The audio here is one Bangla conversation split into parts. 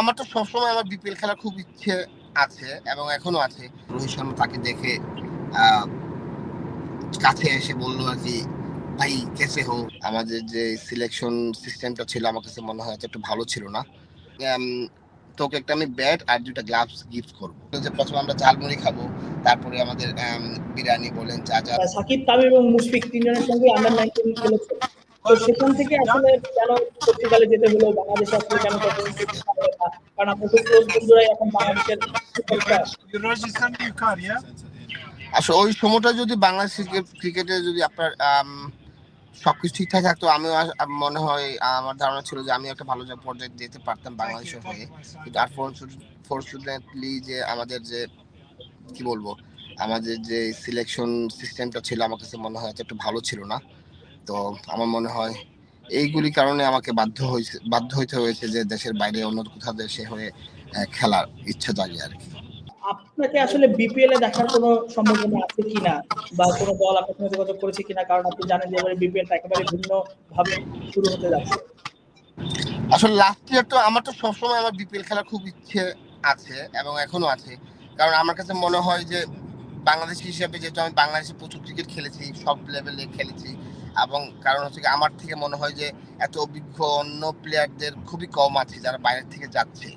আমার তো সবসময় আমার বিপিএল খেলার খুব ইচ্ছে আছে এবং এখনও আছে। রোহিত শর্মা তাকে দেখে কাছে এসে বলল আর কি, ভাই, কেসে হো আমাদের যে সিলেকশন সিস্টেমটা ছিল, আমার কাছে মনে হয় একটু ভালো ছিল না। তোকে একটা আমি ব্যাট আর দুটা গ্লাভস গিফট করব। যে, প্রথমে আমরা ঝালমুড়ি খাব, তারপরে আমাদের বিরিয়ানি বলেন, যা যা সাকিব তামিম এবং মুশফিক তিনজনের সঙ্গে আন্ডার নাইনটিন খেলেছে। তো সেখান থেকে আসলে কেন পর্তুগালে যেতে হলো? বাংলাদেশে আসলে কেন? কারণ আপনার তো ক্লোজ বন্ধুরাই এখন বাংলাদেশের. আসলে ওই সময়টা যদি বাংলাদেশ ক্রিকেটে যদি আপনার সবকিছু ঠিকঠাক থাকতো আমিও মনে হয় আমার ধারণা ছিল যে আমি একটা ভালো পর্যায়ে যেতে পারতাম বাংলাদেশের হয়ে। কিন্তু আর ফর্চুনেটলি যে আমাদের যে কি বলব আমাদের যে সিলেকশন সিস্টেমটা ছিল আমার কাছে মনে হয় একটু ভালো ছিল না। তো আমার মনে হয় এইগুলি কারণে আমাকে বাধ্য হয়েছে বাধ্য হইতে হয়েছে যে দেশের বাইরে অন্য কোথাও দেশে হয়ে খেলার ইচ্ছা জাগে আর কি। আপনাকে আসলে বিপিএল এ দেখার কোনো সম্ভাবনা আছে কিনা? বা কোনো দল আপনার সঙ্গে যোগাযোগ করেছে কিনা? কারণ আপনি জানেন যে এবারে বিপিএলটা একেবারে ভিন্ন ভাবে শুরু হতে যাচ্ছে। আসলে লাস্ট ইয়ার তো আমার তো সবসময় আমার বিপিএল খেলার খুব ইচ্ছে আছে এবং এখনও আছে। কারণ আমার কাছে মনে হয় যে বাংলাদেশ হিসেবে যেহেতু আমি বাংলাদেশে প্রচুর ক্রিকেট খেলেছি সব লেভেলে খেলেছি এবং কারণ হচ্ছে কি আমার থেকে মনে হয় যে এত অভিজ্ঞ অন্য প্লেয়ারদের খুবই কম আছে যারা বাইরের থেকে যাচ্ছে।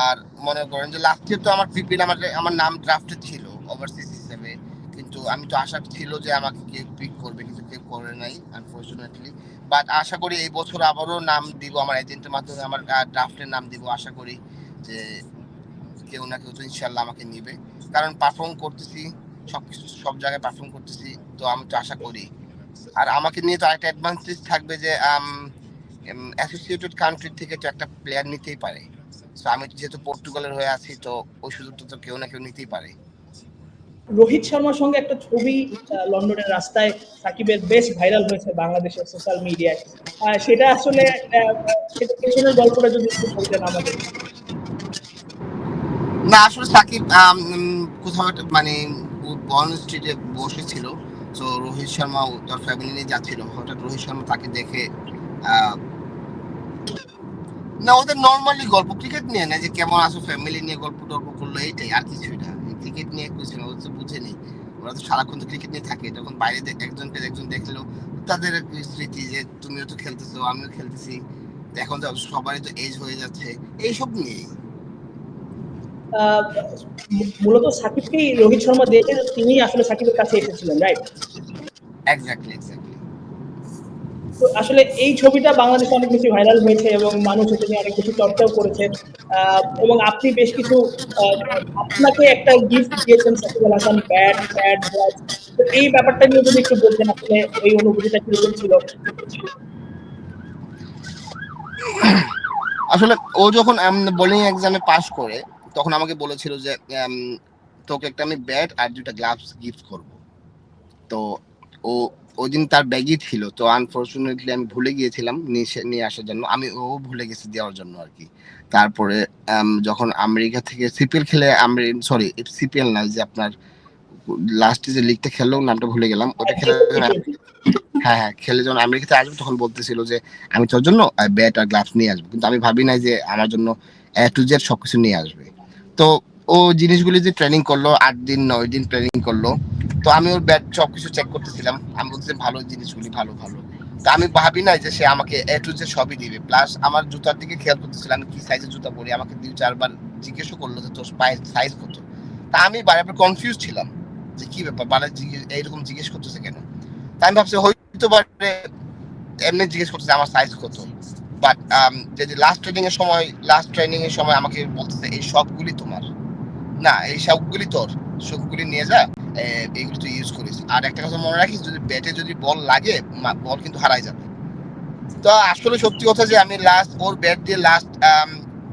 আর মনে করেন যে লাস্ট ইয়ার তো আমার বিপিএল আমার আমার নাম ড্রাফটে ছিল ওভারসিজ হিসেবে। কিন্তু আমি তো আশা ছিল যে আমাকে কেউ পিক করবে, কিন্তু কেউ করে নাই আনফর্চুনেটলি বাট আশা করি এই বছর আবারও নাম দিব, আমার এজেন্টের মাধ্যমে আমার ড্রাফটের নাম দিব, আশা করি যে কেউ না কেউ তো ইনশাল্লাহ আমাকে নিবে। কারণ পারফর্ম করতেছি, সবকিছু, সব জায়গায় পারফর্ম করতেছি, তো আমি তো আশা করি। আর আমাকে নিয়ে তো আরেকটা অ্যাডভান্টেজ থাকবে যে অ্যাসোসিয়েটেড কান্ট্রি থেকে তো একটা প্লেয়ার নিতেই পারে। তো আমি যেহেতু পর্তুগালের হয়ে আছি তো ওই সুযোগটা তো কেউ না কেউ নিতেই পারে। রোহিত শর্মার সঙ্গে একটা ছবি লন্ডনের রাস্তায় সাকিবের বেশ ভাইরাল হয়েছে বাংলাদেশের সোশ্যাল মিডিয়ায় সেটা আসলে সেটা পেছনের গল্পটা যদি একটু বলতেন আমাদের। না আসলে সাকিব কোথাও একটা মানে বন স্ট্রিটে বসেছিল। তো রোহিত শর্মা তার ফ্যামিলি নিয়ে যাচ্ছিল। হঠাৎ রোহিত শর্মা তাকে দেখে না, ওদের নর্মালি গল্প ক্রিকেট নিয়ে না যে কেমন আছো ফ্যামিলি নিয়ে গল্প টল্প করল, এইটাই, আর কিছুই না। ক্রিকেট নিয়ে কিছু না ওরা তো বুঝেনি ওরা তো সারাক্ষণ তো ক্রিকেট নিয়ে থাকে যখন বাইরে একজনকে একজন দেখল, তাদের স্মৃতি যে, তুমিও তো খেলতেছো, আমিও খেলতেছি। এখন তো সবারই তো এজ হয়ে যাচ্ছে। এইসব নিয়েই। মূলত সাকিবকেই রোহিত শর্মা দেখে তিনি আসলে সাকিবের কাছে এসেছিলেন রাইট এক্স্যাক্টলি এক্স্যাক্টলি তো আসলে এই ছবিটা বাংলাদেশে অনেক বেশি ভাইরাল হয়েছে এবং মানুষ এটা নিয়ে অনেক বেশি চর্চাও করেছে। এবং আপনি বেশ কিছু আপনাকে একটা গিফট দিয়েছেন Shakib Al Hasan bat bat gloves তো এই ব্যাপারটা নিয়ে যদি একটু বলতেন আসলে এই অনুভূতিটা কীরকম ছিল? আসলে ও যখন বোলিং এক্সামে পাশ করে তখন আমাকে বলেছিল যে তোকে একটা আমি ব্যাট আর দুটা গ্লাভস গিফট করব। তো ও ওই দিন তার ব্যাগই ছিল। তো আনফরচুনেটলি আমি ভুলে গিয়েছিলাম নিয়ে আসার জন্য। আমি, ও ভুলে গেছি দেওয়ার জন্য আর কি। তারপরে যখন আমেরিকা থেকে সিপিএল খেলে সরি সিপিএল না যে আপনার লাস্টে যে লিগটা খেললো নামটা ভুলে গেলাম। ওটা খেলে হ্যাঁ হ্যাঁ খেলে যখন আমেরিকাতে আসবে, তখন বলতেছিল যে, আমি তোর জন্য ব্যাট আর গ্লাভস নিয়ে আসব। কিন্তু আমি ভাবি নাই যে, আমার জন্য এ টু জেড সবকিছু নিয়ে আসবে। তো ও জিনিসগুলি যে ট্রেনিং করল, আট দিন, নয় দিন ট্রেনিং করল, তো আমি ওর ব্যাট সবকিছু চেক করতেছিলাম। আমি বলতেছিলাম, ভালো জিনিসগুলি, ভালো ভালো। তো আমি ভাবি নাই যে সে আমাকে এ টু জেড সবই দিবে। প্লাস আমার জুতার দিকে খেয়াল করতেছিলাম, আমি কি সাইজের জুতা পরি? আমাকে দুই, চারবার জিজ্ঞেসও করল যে, তোর পায়ের সাইজ কত? তা আমি বারবার কনফিউজ ছিলাম যে কি ব্যাপার? বারে এইরকম জিজ্ঞেস করতেছে কেন? তা আমি ভাবছি, হয়তো বারে এমনি জিজ্ঞেস করতেছে, আমার সাইজ কত? বাট যদি লাস্ট ট্রেনিং এর সময় লাস্ট ট্রেনিং এর সময় আমাকে বলতেছে, এই সবগুলি তোমার। না, এই সবগুলি তোর। সবগুলি নিয়ে যা তুই ইউজ করিস। আর একটা কথা মনে রাখিস, যদি ব্যাটে যদি বল লাগে বল কিন্তু হারাই যাবে। তো আসলে সত্যি কথা যে আমি লাস্ট ওর ব্যাট দিয়ে লাস্ট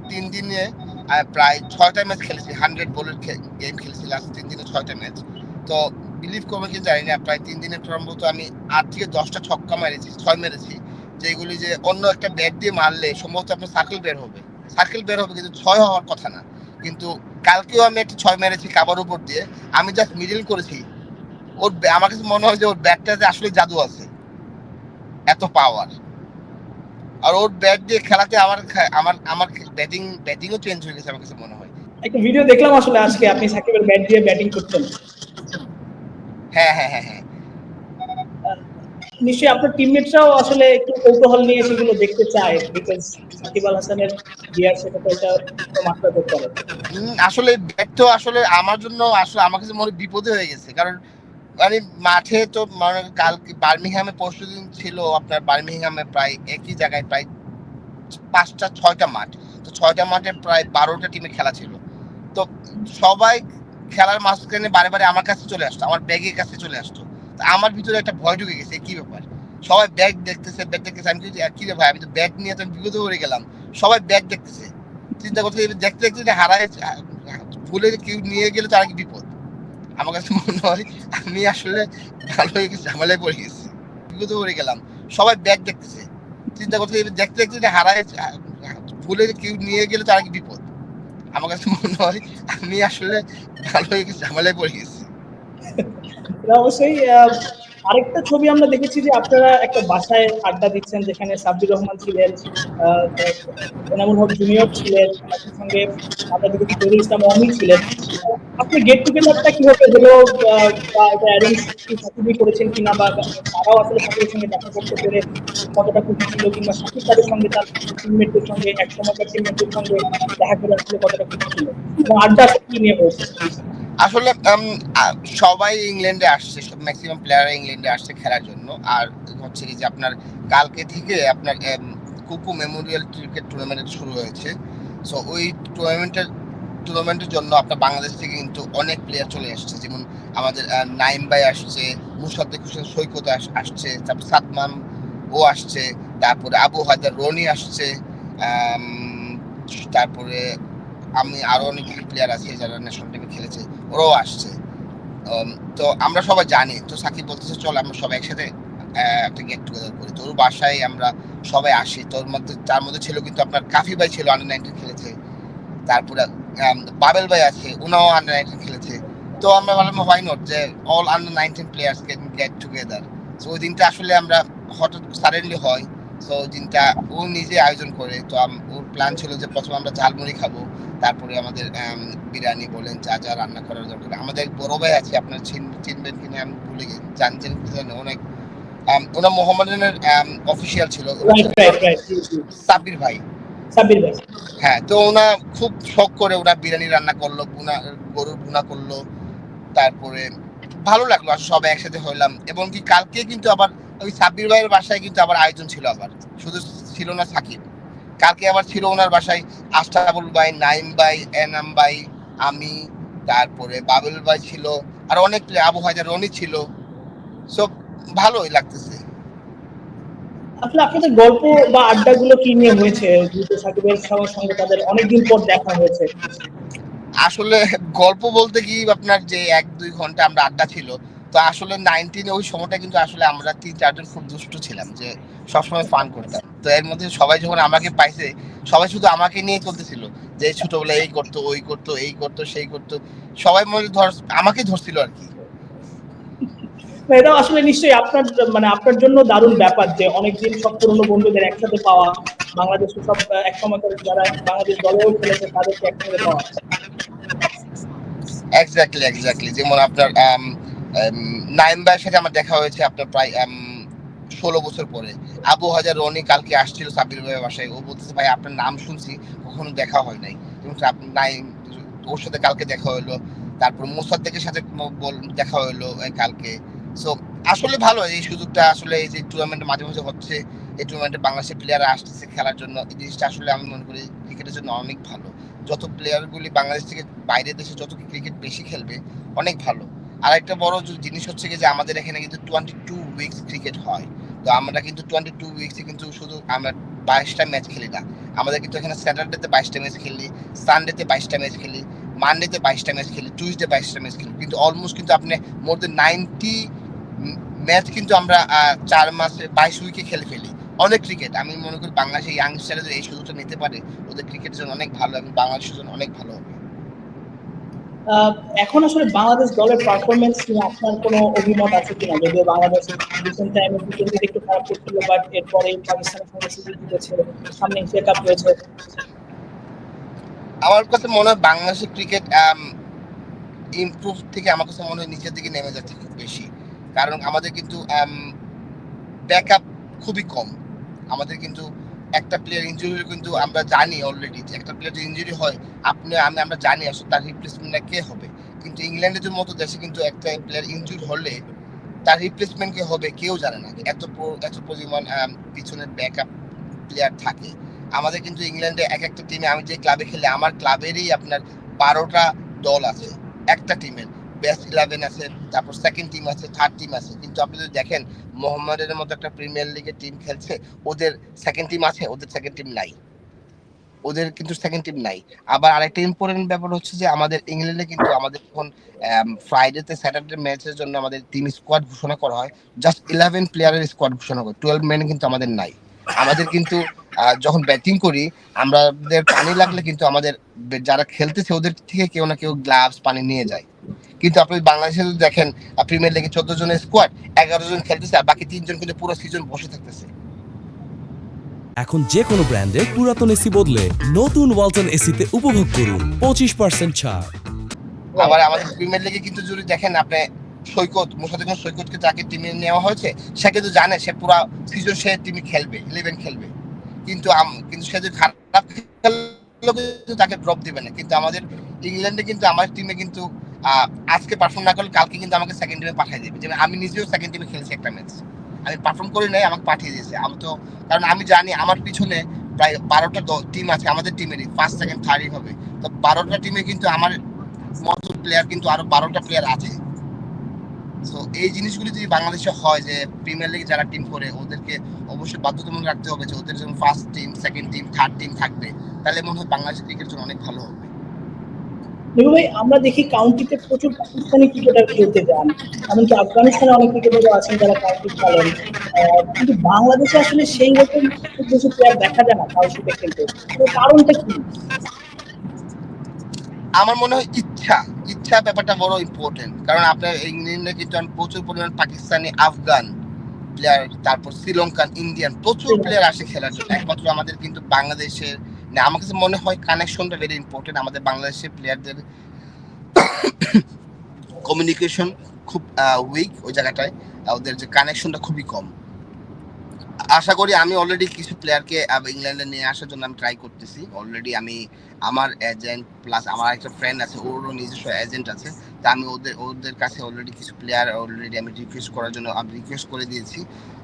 তিন দিনে প্রায় ছয়টা ম্যাচ খেলেছি হান্ড্রেড বলের গেম খেলেছি লাস্ট তিন দিনে ছয়টা ম্যাচ তো বিলিভ করবে কি জানি না, প্রায় তিন দিনের সম্ভবত আমি আট থেকে দশটা ছক্কা মেরেছি, ছয় মেরেছি। যেগুলি যে অন্য একটা ব্যাট দিয়ে মারলে সম্ভবত আপনার সার্কেল বের হবে। সার্কেল বের হবে কিন্তু ছয় হওয়ার কথা না। কিন্তু কালকেও আমি একটা ছয় মেরেছি কাবার উপর দিয়ে। আমি জাস্ট মিডিল করেছি। ওর আমার কাছে মনে হয় যে ওর ব্যাটটাতে আসলে জাদু আছে। এত পাওয়ার আর ওর ব্যাট দিয়ে খেলাতে আমার আমার আমার ব্যাটিং ব্যাটিংও চেঞ্জ হয়ে গেছে আমার কাছে মনে হয়। একটা ভিডিও দেখলাম আসলে আজকে আপনি সাকিবের ব্যাট দিয়ে ব্যাটিং করতেন। হ্যাঁ হ্যাঁ হ্যাঁ হ্যাঁ। নিশ্চয়ই আপনার টিমমেটরাও আসলে একটু কৌতূহল নিয়ে সেগুলো দেখতে চায় বিকজ সাকিব আল হাসানের গিয়ার সেটা তো এটা মাত্রা করতে উম, আসলে ব্যাট তো আসলে আমার জন্য আসলে আমার কাছে মনে বিপদে হয়ে গেছে। কারণ মানে মাঠে তো মানে কালকে বার্মিংহামে পরশু দিন ছিল আপনার বার্মিংহামে প্রায় একই জায়গায় প্রায় পাঁচটা ছয়টা মাঠ। তো ছয়টা মাঠে প্রায় বারোটা টিমে খেলা ছিল। তো সবাই খেলার মাঝখানে বারে বারে আমার কাছে চলে আসতো আমার ব্যাগের কাছে চলে আসতো। আমার ভিতরে একটা ভয় ঢুকে গেছে, কি ব্যাপার? সবাই ব্যাগ দেখতেছে ব্যাগ দেখতেছে, আমি কি রে ভাই, আমি তো ব্যাগ নিয়ে তো বিপদে পড়ে গেলাম। সবাই ব্যাগ দেখতেছে। চিন্তা করতে দেখতে দেখতে যে হারায় ভুলে কেউ নিয়ে গেলে তার কি বিপদ। আমার কাছে মনে হয়, আমি আসলে ভালো হয়ে গেছি, ঝামেলায় পড়ে গেছি। বিপদে পড়ে গেলাম। সবাই ব্যাগ দেখতেছে। চিন্তা করতে দেখতে দেখতে যে হারায় ভুলে কেউ নিয়ে গেলে তার কি বিপদ। আমার কাছে মনে হয়, আমি আসলে ভালো হয়ে গেছি, ঝামেলায় পড়ে গেছি। অবশ্যই আরেকটা ছবি আমরা দেখেছি যে আপনারা একটা বাসায় আড্ডা দিচ্ছেন যেখানে সাব্বির রহমান ছিলেন এনামুল হক জুনিয়র ছিলেন আপনার সঙ্গে আমরা দেখেছি জহির ইসলাম অমিত ছিলেন। আপনি গেট টুগেদারটা কীভাবে হলো বা এটা অ্যারেঞ্জ সাকিবই করেছেন কিনা, বা তারাও আসলে সাকিবের সঙ্গে দেখা করতে পেরে কতটা খুশি ছিল কিংবা সাকিব তাদের সঙ্গে, তার টিমমেটদের সঙ্গে এক সময়কার টিমমেটদের সঙ্গে দেখা করে আসলে কতটা খুশি ছিল? এবং আড্ডা কি নিয়ে হয়েছে? আসলে সবাই ইংল্যান্ডে আসছে ম্যাক্সিমাম প্লেয়াররা ইংল্যান্ডে আসছে খেলার জন্য। আর হচ্ছে কি যে আপনার কালকে থেকে আপনার কুকু মেমোরিয়াল ক্রিকেট টুর্নামেন্ট শুরু হয়েছে। সো ওই টুর্নামেন্টের টুর্নামেন্টের জন্য আপনার বাংলাদেশ থেকে কিন্তু অনেক প্লেয়ার চলে আসছে যেমন আমাদের নাইম ভাই আসছে, মুসাদ্দেক হোসেন, সৈকত আসছে, তারপর সাদমান ও আসছে, তারপরে আবু হায়দার, রনি আসছে তারপরে আমি আরও অনেক প্লেয়ার আছে যারা ন্যাশনাল টিমে খেলেছে। ওরাও আসছে। তো আমরা সবাই জানি, তো সাকিব বলতেছে, চল আমরা সবাই একসাথে একটা গেট টুগেদার করি। তোর বাসায় আমরা সবাই আসি। তোর মধ্যে, তার মধ্যে ছিল কিন্তু আপনার কাফি ভাই ছিল আন্ডার নাইনটিন খেলেছে। তারপরে বাবেল ভাই আছে, উনাও আন্ডার নাইনটিন খেলেছে। তো আমরা বললাম হোয়াই নট যে all under nineteen players can get together তো ওই দিনটা আসলে আমরা হঠাৎ সাডেনলি হয়। তো ওই দিনটা ও নিজে আয়োজন করে। তো ওর প্ল্যান ছিল যে প্রথমে আমরা ঝালমুড়ি খাব। তারপরে আমাদের বিরিয়ানি বলেন যা যা রান্না করার দরকার আমাদের বড় ভাই আছে আপনার চিনবেন কিনা আমি ভুলে গেছি জানছেন অনেক ওনার মোহাম্মদানের অফিসিয়াল ছিল। সাব্বির ভাই। সাব্বির ভাই। হ্যাঁ তো ওনা খুব শখ করে ওরা বিরিয়ানি রান্না করল বুনা গরুর বুনা করল তারপরে ভালো লাগল আসলে সবাই একসাথে হইলাম। এবং কি কালকে কিন্তু আবার ওই সাব্বির ভাইয়ের বাসায় কিন্তু আবার আয়োজন ছিল আবার। শুধু ছিল না সাকিব। কালকে আবার ছিল ওনার বাসায় আশরাফুল ভাই নাইম ভাই এনাম ভাই আমি তারপরে বাবুল ভাই ছিল আর অনেক আবু হায়দার রনি ছিল। সব ভালোই লাগতেছে। আসলে আপনাদের গল্প বা আড্ডাগুলো কি নিয়ে হয়েছে? যেহেতু সাকিবের সবার সঙ্গে তাদের অনেকদিন পর দেখা হয়েছে। আসলে গল্প বলতে কি আপনার যে এক দুই ঘণ্টা আমরা আড্ডা ছিল তো আসলে নাইনটিনে ওই সময়টা কিন্তু আসলে আমরা তিন চারজন খুব দুষ্ট ছিলাম যে সবসময় ফান করতাম। তো এর মধ্যে সবাই যখন আমাকে পাইছে সবাই শুধু আমাকে নিয়ে চলতেছিল যে ছোটবেলায় এই করতো ওই করতো এই করতো সেই করতো। সবাই মনে ধর আমাকে ধরছিল আর কি। না, এটাও আসলে নিশ্চয়ই আপনার মানে আপনার জন্য দারুণ ব্যাপার যে অনেকদিন সব পুরনো বন্ধুদের একসাথে পাওয়া বাংলাদেশের সব এক সময়কার যারা বাংলাদেশ দলেও খেলেছে তাদেরকে একসাথে পাওয়া। এক্স্যাক্টলি এক্স্যাক্টলি যেমন আপনার নাইম ভাইয়ের সাথে আমার দেখা হয়েছে আপনার প্রায় ষোলো বছর পরে। আবু হাজার রনি কালকে আসছিল সাবির ভাইয়ের বাসায়। ও বলতেছে, ভাই, আপনার নাম শুনছি, কখনো দেখা হয় নাই। নাইম ওর সাথে কালকে দেখা হলো তারপর মোসাদ্দেকের সাথে দেখা হলো কালকে। সো আসলে ভালো, এই সুযোগটা আসলে এই যে টুর্নামেন্ট মাঝে মাঝে হচ্ছে, এই টুর্নামেন্টে বাংলাদেশের প্লেয়াররা আসতেছে খেলার জন্য। এই জিনিসটা আসলে আমি মনে করি ক্রিকেটের জন্য অনেক ভালো। যত প্লেয়ারগুলি বাংলাদেশ থেকে বাইরের দেশে যত ক্রিকেট বেশি খেলবে, অনেক ভালো। আর একটা বড় জিনিস হচ্ছে যে আমাদের এখানে কিন্তু টোয়েন্টি টু উইকস ক্রিকেট হয়। তো আমরা কিন্তু টোয়েন্টি টু উইকসে কিন্তু শুধু আমরা বাইশটা ম্যাচ খেলি না। আমাদের কিন্তু এখানে স্যাটারডেতে বাইশটা ম্যাচ খেলি সানডেতে বাইশটা ম্যাচ খেলি মানডেতে বাইশটা ম্যাচ খেলি টুইসডে বাইশটা ম্যাচ খেলি। কিন্তু অলমোস্ট কিন্তু আপনি মোর দেন নাইনটি ম্যাচ কিন্তু আমরা চার মাসে বাইশ উইকে খেলে ফেলি। অনেক ক্রিকেট আমি মনে করি বাংলাদেশের ইয়াংস্টাররা যদি এই সুযোগটা নিতে পারে, ওদের ক্রিকেটের জন্য অনেক ভালো এবং বাংলাদেশের জন্য অনেক ভালো। হবে এখন আসলে বাংলাদেশ দলের পারফরমেন্স নিয়ে আপনার কোনো অভিমত আছে কিনা? যদিও বাংলাদেশ রিসেন্ট টাইমে একটু খারাপ করছিল বাট এরপরে পাকিস্তানের সঙ্গে সিরিজ জিতেছে সামনে এশিয়া কাপ রয়েছে। আমার কাছে মনে হয় বাংলাদেশের ক্রিকেট ইমপ্রুভ থেকে আমার কাছে মনে হয় নিচের দিকে নেমে যাচ্ছে খুব বেশি। কারণ আমাদের কিন্তু ব্যাকআপ খুবই কম। আমাদের কিন্তু একটা প্লেয়ার ইঞ্জুরি কিন্তু আমরা জানি অলরেডি যে একটা প্লেয়ার যে ইঞ্জুরি হয়, আপনি, আমি, আমরা জানি আসলে তার রিপ্লেসমেন্ট কে হবে। কিন্তু ইংল্যান্ডের মতো দেশে কিন্তু একটা প্লেয়ার ইঞ্জুরি হলে তার রিপ্লেসমেন্ট কে হবে কেউ জানে না এত এত পরিমাণ পিছনের ব্যাকআপ প্লেয়ার থাকে। আমাদের কিন্তু ইংল্যান্ডে এক একটা টিমে আমি যে ক্লাবে খেলি, আমার ক্লাবেরই আপনার বারোটা দল আছে, একটা টিমের বেস্ট ইলেভেন আছে, তারপর সেকেন্ড টিম আছে থার্ড টিম আছে। কিন্তু আপনি যদি দেখেন, মোহাম্মদের মতো একটা প্রিমিয়ার লিগের টিম খেলছে, ওদের সেকেন্ড টিম আছে, ওদের সেকেন্ড টিম নাই। ওদের কিন্তু সেকেন্ড টিম নাই। আবার আরেকটা ইম্পর্টেন্ট ব্যাপার হচ্ছে যে, আমাদের ইংল্যান্ডে কিন্তু আমাদের যখন ফ্রাইডেতে স্যাটারডে ম্যাচের জন্য আমাদের টিম স্কোয়াড ঘোষণা করা হয় জাস্ট ইলেভেন প্লেয়ারের স্কোয়াড ঘোষণা করে টুয়েলভ ম্যান কিন্তু আমাদের নাই। আমাদের কিন্তু যখন ব্যাটিং করি আমাদের পানি লাগলে কিন্তু আমাদের যারা খেলতেছে ওদের থেকে কেউ না কেউ গ্লাভস পানি নিয়ে যায়। কিন্তু আপনি বাংলাদেশে যদি দেখেন প্রিমিয়ার লিগে চোদ্দ জনের স্কোয়াড এগারো জন খেলতেছে আর বাকি তিনজন কিন্তু পুরো সিজন বসে থাকতেছে। এখন যে কোনো ব্র্যান্ডের পুরাতন এসি বদলে নতুন ওয়ালটন এসিতে উপভোগ করুন পঁচিশ পার্সেন্ট ছাড়। আবার আমাদের প্রিমিয়ার লিগে কিন্তু যদি দেখেন আপনি সৈকত, মোসাদ্দেক সৈকতকে যাকে টিমে নেওয়া হয়েছে, সে কিন্তু জানে, সে পুরো সিজন সে টিমে খেলবে ইলেভেন খেলবে। কিন্তু কিন্তু সে যদি খারাপ খেললেও কিন্তু তাকে ড্রপ দিবে না। কিন্তু আমাদের ইংল্যান্ডে কিন্তু, আমার টিমে কিন্তু আজকে পারফর্ম না করলে কালকে কিন্তু আমাকে সেকেন্ড টিমে পাঠিয়ে দেবে। যেমন আমি নিজেও সেকেন্ড টিমে খেলছি একটা ম্যাচ আমি পারফর্ম করি নাই, আমাকে পাঠিয়ে দিয়েছে। আমি তো, কারণ আমি জানি আমার পিছনে প্রায় বারোটা টিম আছে আমাদের টিমেরই ফার্স্ট সেকেন্ড থার্ড হবে। তো বারোটা টিমে কিন্তু আমার মতো প্লেয়ার কিন্তু আরও বারোটা প্লেয়ার আছে। তো এই জিনিসগুলি যদি বাংলাদেশে হয় যে প্রিমিয়ার লিগে যারা টিম করে, ওদেরকে অবশ্যই বাধ্যতামূলক রাখতে হবে যে ওদের যেমন first team second team third team থাকবে, তাহলে মনে হয় বাংলাদেশের ক্রিকেট জন্য অনেক ভালো হবে। ভাই, আমরা দেখি কাউন্টিতে প্রচুর পাকিস্তানি ক্রিকেটার খেলতে যান। এমনকি আফগানিস্তানে অনেক ক্রিকেটারও আছেন যারা কাউন্টি খেলেন কিন্তু বাংলাদেশে আসলে সেই রকম বেশি প্লেয়ার দেখা যায় না কাউন্টিতে খেলতে। কারণটা কি? আমার মনে হয় ইচ্ছা ইচ্ছা ব্যাপারটা বড় ইম্পর্টেন্ট কারণ আপনার ইংল্যান্ডে কিন্তু প্রচুর পরিমাণ পাকিস্তানি, আফগান প্লেয়ার তারপর শ্রীলঙ্কান ইন্ডিয়ান প্রচুর প্লেয়ার আসে খেলার জন্য। একমাত্র আমাদের কিন্তু বাংলাদেশের, না, আমার কাছে মনে হয় কানেকশনটা ভেরি ইম্পর্টেন্ট আমাদের বাংলাদেশের প্লেয়ারদের কমিউনিকেশন খুব উইক ওই জায়গাটায়। ওদের যে কানেকশনটা খুবই কম। আশা করি আমি অলরেডি কিছু প্লেয়ারকে ইংল্যান্ডে নিয়ে আসার জন্য আমি ট্রাই করতেছি। অলরেডি আমি আমার এজেন্ট প্লাস আমার একটা ফ্রেন্ড আছে, ওরও নিজস্ব এজেন্ট আছে। তা আমি ওদের ওদের কাছে অলরেডি কিছু প্লেয়ার অলরেডি আমি রিকোয়েস্ট করার জন্য, আমি রিকোয়েস্ট করে দিয়েছি।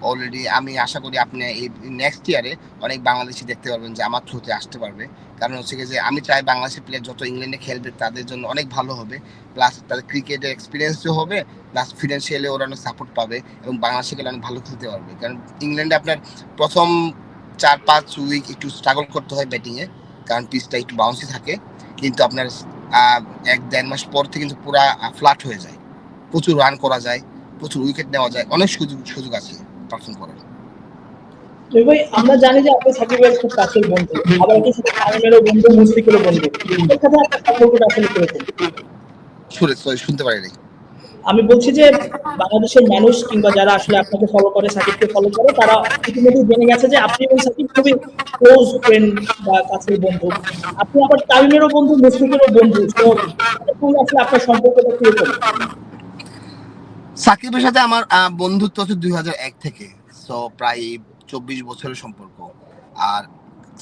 অলরেডি আমি আশা করি আপনি এই নেক্সট ইয়ারে অনেক বাংলাদেশি দেখতে পারবেন যে আমার থ্রুতে আসতে পারবে। কারণ হচ্ছে যে আমি চাই বাংলাদেশি প্লেয়ার যত ইংল্যান্ডে খেলবে তাদের জন্য অনেক ভালো হবে। প্লাস তাদের ক্রিকেটের এক্সপিরিয়েন্সও হবে প্লাস ফিনান্সিয়ালি ওরা অনেক সাপোর্ট পাবে এবং বাংলাদেশে গেলে অনেক ভালো খেলতে পারবে। কারণ ইংল্যান্ডে আপনার প্রথম চার, পাঁচ উইক একটু স্ট্রাগল করতে হয় ব্যাটিংয়ে কারণ পিচটা একটু বাউন্সি থাকে কিন্তু আপনার এক দেড় মাস পর থেকে কিন্তু পুরা ফ্ল্যাট হয়ে যায়। প্রচুর রান করা যায় প্রচুর উইকেট নেওয়া যায় অনেক সুযোগ সুযোগ আছে পারফর্ম করার। ভাই আমরা জানি যে আপনি সাকিবের খুব কাছের বন্ধু আবার একই সাথে তামিমেরও বন্ধু মুশফিকেরও বন্ধু। এর সাথে আপনার সম্পর্কটা আসলে কীরকম শুনতে পারিনি। আমি বলছি যে বাংলাদেশের মানুষ কিংবা যারা আসলে আপনাকে ফলো করে, সাকিবকে ফলো করে, তারা ইতিমধ্যে জেনে গেছে যে আপনি এবং সাকিব খুবই ক্লোজ ফ্রেন্ড বা কাছের বন্ধু। আপনি আবার তামিমেরও বন্ধু, মুশফিকেরও বন্ধু, তো আসলে আপনার সম্পর্কটা কীরকম সাকিবের সাথে আমার বন্ধুত্ব হচ্ছে দুই থেকে সো প্রায় চব্বিশ বছরের সম্পর্ক। আর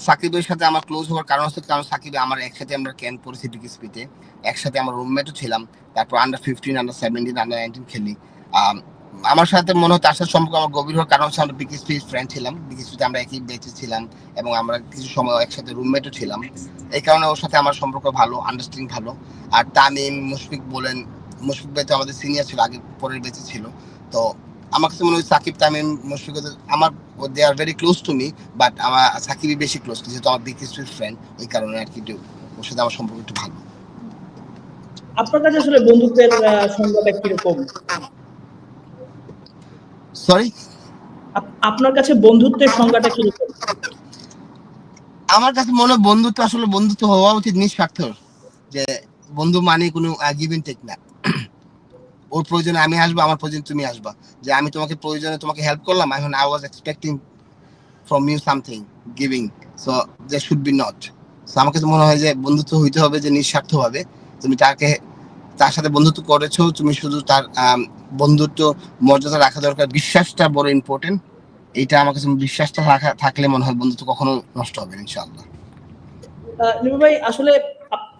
সাকিবের সাথে আমার ক্লোজ হওয়ার কারণ হচ্ছে কারণ সাকিব আমার একসাথে আমরা ক্যাম্প করেছি বিকিসপিতে একসাথে আমার রুমমেটও ছিলাম, তারপর under fifteen under seventeen under nineteen খেলি। আমার সাথে মনে হয় তার সাথে সম্পর্ক আমার গভীর হওয়ার কারণ হচ্ছে আমরা বিকিসপি ফ্রেন্ড ছিলাম বিকিসপিতে আমরা একই বেঁচে ছিলাম এবং আমরা কিছু সময় একসাথে রুমমেটও ছিলাম। এই কারণে ওর সাথে আমার সম্পর্ক ভালো আন্ডারস্ট্যান্ডিং ভালো। আর তামিম, মুশফিক বলেন, মুশফিক ভাই তো আমাদের সিনিয়র ছিল, আগে পরের বেঁচে ছিল। তো আমার কাছে মনে হয় সাকিব তামিম মুশফিক আমার they are very close to me but আমার সাকিবই বেশি ক্লোজ যেহেতু আমার বিগ স্ট্রিট ফ্রেন্ড ওই কারণে আর কি ওর সাথে আমার সম্পর্ক একটু ভালো। আপনার কাছে আসলে বন্ধুত্বের সংজ্ঞাটা কীরকম? সরি আপনার কাছে বন্ধুত্বের সংজ্ঞাটা কীরকম? আমার কাছে মনে হয় বন্ধুত্ব আসলে বন্ধুত্ব হওয়া উচিত নিঃস্বার্থ যে বন্ধু মানে কোনো গিভিং টেক না। ওর প্রয়োজনে আমি আসব, আমার প্রয়োজনে তুমি আসবা। যে আমি তোমাকে প্রয়োজনে তোমাকে হেল্প করলাম, এখন I was expecting from you something giving so that should be not so আমার কাছে মনে হয় যে বন্ধুত্ব হইতে হবে যে নিঃস্বার্থভাবে। তুমি তাকে, তার সাথে বন্ধুত্ব করেছ, তুমি শুধু তার বন্ধুত্ব, মর্যাদা রাখা দরকার। বিশ্বাসটা বড় ইম্পর্টেন্ট এটা আমার কাছে বিশ্বাসটা রাখা, থাকলে মনে হয় বন্ধুত্ব কখনো নষ্ট হবে ইনশাআল্লাহ। ভাই, আসলে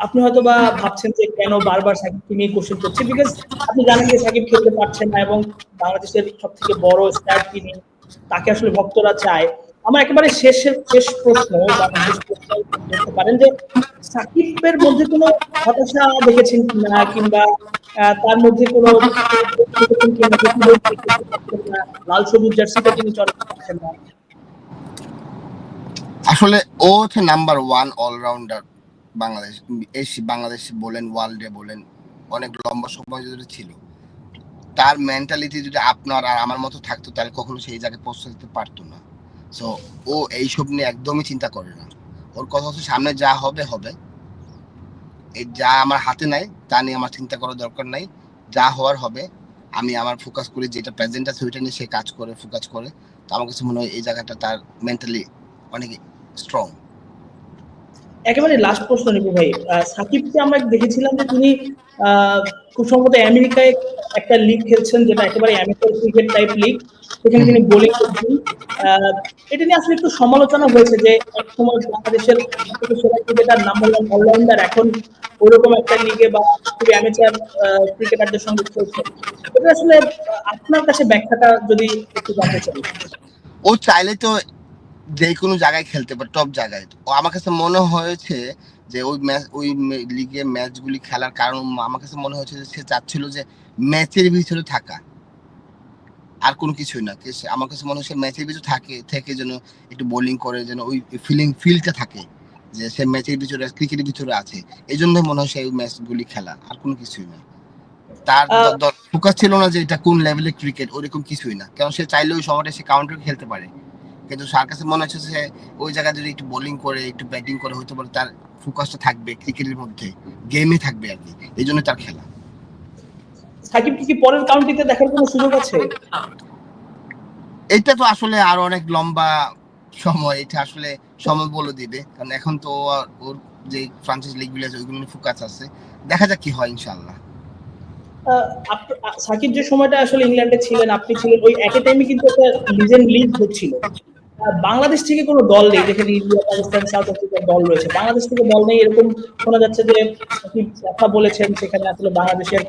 আপনি হয়তো বা ভাবছেন যে কেন বারবার সাকিবকে নিয়ে কোশ্চেন করছি? বিকজ আপনি জানেন যে সাকিব খেলতে পারছেন না এবং বাংলাদেশের সব থেকে বড় স্টার তিনি, তাকে আসলে ভক্তরা চায়। আমার একেবারে শেষের, শেষ প্রশ্ন বলতে পারেন যে সাকিবের মধ্যে কোনো হতাশা দেখেছেন কিনা, কিংবা তার মধ্যে কোনো লাল সবুজ জার্সিটা তিনি চলাতে পারছেন না আসলে ও হচ্ছে নাম্বার ওয়ান অলরাউন্ডার বাংলাদেশ এসি বাংলাদেশ বলেন ওয়ার্ল্ডে বলেন, অনেক লম্বা সময় ধরে ছিল। তার মেন্টালিটি যদি আপনার আর আমার মতো থাকতো, তাহলে কখনো সেই জায়গায় পৌঁছে দিতে পারতো না। সো ও এইসব নিয়ে একদমই চিন্তা করে না। ওর কথা হচ্ছে সামনে যা হবে হবে। এই যা আমার হাতে নাই, তা নিয়ে আমার চিন্তা করার দরকার নাই। যা হওয়ার হবে, আমি আমার ফোকাস করি, যেটা প্রেজেন্ট আছে ওইটা নিয়ে সে কাজ করে ফোকাস করে। তো আমার কাছে মনে হয় এই জায়গাটা তার মেন্টালি অনেক স্ট্রং একেবারে লাস্ট প্রশ্ন নিবু ভাই। সাকিবকে আমরা দেখেছিলাম যে তিনি খুব সম্ভবত আমেরিকায় একটা লিগ খেলছেন যেটা একেবারে অ্যামেচার ক্রিকেট টাইপ লিগ সেখানে তিনি বোলিং করছেন। এটা নিয়ে আসলে একটু সমালোচনা হয়েছে যে এক সময় বাংলাদেশের সেরা ক্রিকেটার নাম্বার ওয়ান অলরাউন্ডার এখন ওরকম একটা লিগে বা খুবই অ্যামেচার ক্রিকেটারদের সঙ্গে খেলছে। এটা আসলে আপনার কাছে ব্যাখ্যাটা যদি একটু জানতে চাই। ও চাইলে তো যে কোনো জায়গায় খেলতে পারে টপ জায়গায়। ও আমার কাছে মনে হয়েছে যে ওই ম্যাচ ওই লিগে ম্যাচগুলি খেলার কারণ আমার কাছে মনে হয়েছে যে সে চাচ্ছিল যে ম্যাচের ভিতরে থাকা। আর কোনো কিছুই না। আমার কাছে মনে হচ্ছে ম্যাচের ভিতরে থাকে থেকে যেন একটু বোলিং করে যেন ওই ফিলিং ফিলটা থাকে যে সে ম্যাচের ভিতরে ক্রিকেটের ভিতরে আছে। এই জন্যই মনে হয় সে সেই ম্যাচগুলি খেলা আর কোনো কিছুই না। তার ফোকাস ছিল না যে এটা কোন লেভেলের ক্রিকেট ওরকম কিছুই না। কারণ সে চাইলে ওই সময়টা সে কাউন্টার খেলতে পারে। কিন্তু তার কাছে মনে হচ্ছে সে ওই জায়গায় যদি একটু বোলিং করে একটু ব্যাটিং করে হয়তো পারে তার ফোকাসটা থাকবে ক্রিকেটের মধ্যে গেমে থাকবে আর কি। এই জন্য তার খেলা। সাকিবকে কি পরের কাউন্টিতে দেখার কোনো সুযোগ আছে? এটা তো আসলে আরও অনেক লম্বা সময় এটা আসলে সময় বলে দিবে। কারণ এখন তো ওর যে ফ্রান্সাইজ লিগগুলো আছে ওইগুলো নিয়ে ফোকাস আছে। দেখা যাক কি হয় আ- সাকিব যে সময়টা আসলে ইংল্যান্ডে ছিলেন আপনি ছিলেন ওই একই টাইমে কিন্তু একটা লিজেন্ড লিগ হচ্ছিল। বাংলাদেশ থেকে কোনো দল নেই। যেখানে ইন্ডিয়া পাকিস্তান সাউথ আফ্রিকার দল রয়েছে। বাংলাদেশ থেকে দল নেই এরকম শোনা যাচ্ছে যে কথা বলেছেন সেখানে আসলে বাংলাদেশের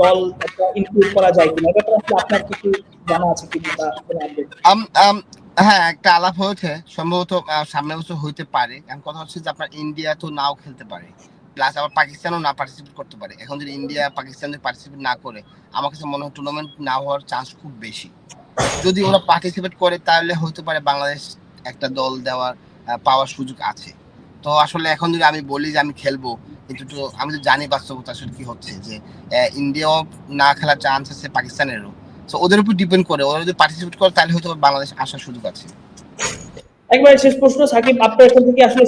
দল একটা ইনক্লুড করা যায় কিনা। এটা আসলে আপনার কিছু জানা আছে কি বা কোনো আপডেট হ্যাঁ একটা আলাপ হয়েছে। সম্ভবত আহ, সামনের বছর হইতে পারে। এখন কথা হচ্ছে যে আপনার ইন্ডিয়া তো নাও খেলতে পারে। প্লাস আবার পাকিস্তানও না পার্টিসিপেট করতে পারে। এখন যদি ইন্ডিয়া পাকিস্তান যদি পার্টিসিপেট না করে আমার কাছে মনে হয় টুর্নামেন্ট না হওয়ার চান্স খুব বেশি। যদি ওরা পার্টিসিপেট করে, তাহলে হতে পারে বাংলাদেশ একটা দল দেওয়ার পাওয়ার সুযোগ আছে। তো আসলে এখন যদি আমি বলি যে আমি খেলব, কিন্তু তো আমি তো জানি বাস্তবতা আসলে কি হচ্ছে, যে ইন্ডিয়াও না খেলার চান্স আছে পাকিস্তানেরও। তো ওদের উপর ডিপেন্ড করে, ওরা যদি পার্টিসিপেট করে, তাহলে হয়তো বাংলাদেশ আসার সুযোগ আছে। একবার শেষ প্রশ্ন, সাকিব আপনার এখান থেকে আসলে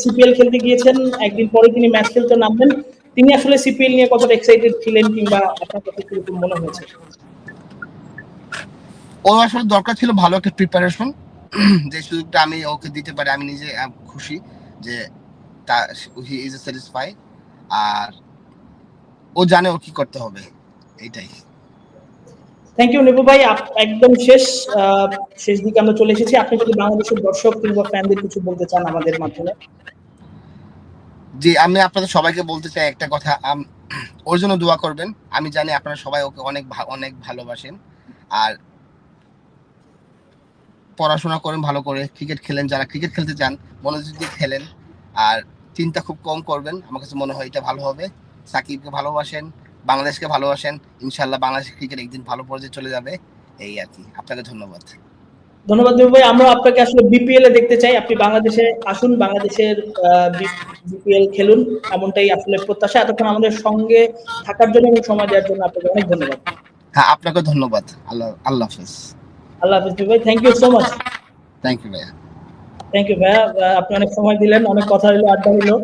সিপিএল খেলতে গিয়েছেন, একদিন পরে তিনি ম্যাচ খেলতে নামবেন। তিনি আসলে সিপিএল নিয়ে কতটা এক্সাইটেড ছিলেন কিংবা আপনার কাছে কীরকম মনে হয়েছে? ও আসলে দরকার ছিল ভালো একটা প্রিপারেশন যে সুযোগটা আমি ওকে দিতে পারি আমি নিজে খুশি যে তা হি ইজ স্যাটিসফাই আর ও জানে ও কি করতে হবে এইটাই থ্যাংক ইউ নিপু ভাই। একদম শেষ শেষ দিকে আমরা চলে এসেছি। আপনি যদি বাংলাদেশের দর্শক কিংবা ফ্যানদের কিছু বলতে চান আমাদের মাধ্যমে। যে আমি আপনাদের সবাইকে বলতে চাই একটা কথা। ওর জন্য দোয়া করবেন। আমি জানি আপনারা সবাই ওকে অনেক অনেক ভালোবাসেন। আর পড়াশোনা করেন ভালো করে ক্রিকেট খেলেন। যারা ক্রিকেট খেলতে চান মনোযোগ দিয়ে খেলেন। আর চিন্তা খুব কম করবেন। আমার কাছে মনে হয় এটা ভালো হবে। সাকিবকে ভালোবাসেন বাংলাদেশকে ভালোবাসেন। ইনশাল্লাহ বাংলাদেশ ক্রিকেট একদিন ভালো পর্যায়ে চলে যাবে। এই আর কি। আপনাকে ধন্যবাদ। ধন্যবাদ ভাই। আমরা আপনাকে আসলে বিপিএল এ দেখতে চাই। আপনি বাংলাদেশে আসুন বাংলাদেশের বিপিএল খেলুন। এমনটাই আসলে প্রত্যাশা। এতক্ষণ আমাদের সঙ্গে থাকার জন্য এবং সময় দেওয়ার জন্য আপনাকে অনেক ধন্যবাদ। হ্যাঁ আপনাকে ধন্যবাদ। আল্লাহ আল্লাহ হাফিজ। আল্লাহ হাফিজ ভাই thank you so much thank you ভাইয়া। থ্যাংক ইউ ভাইয়া। আপনি অনেক সময় দিলেন অনেক কথা হলো আড্ডা হলো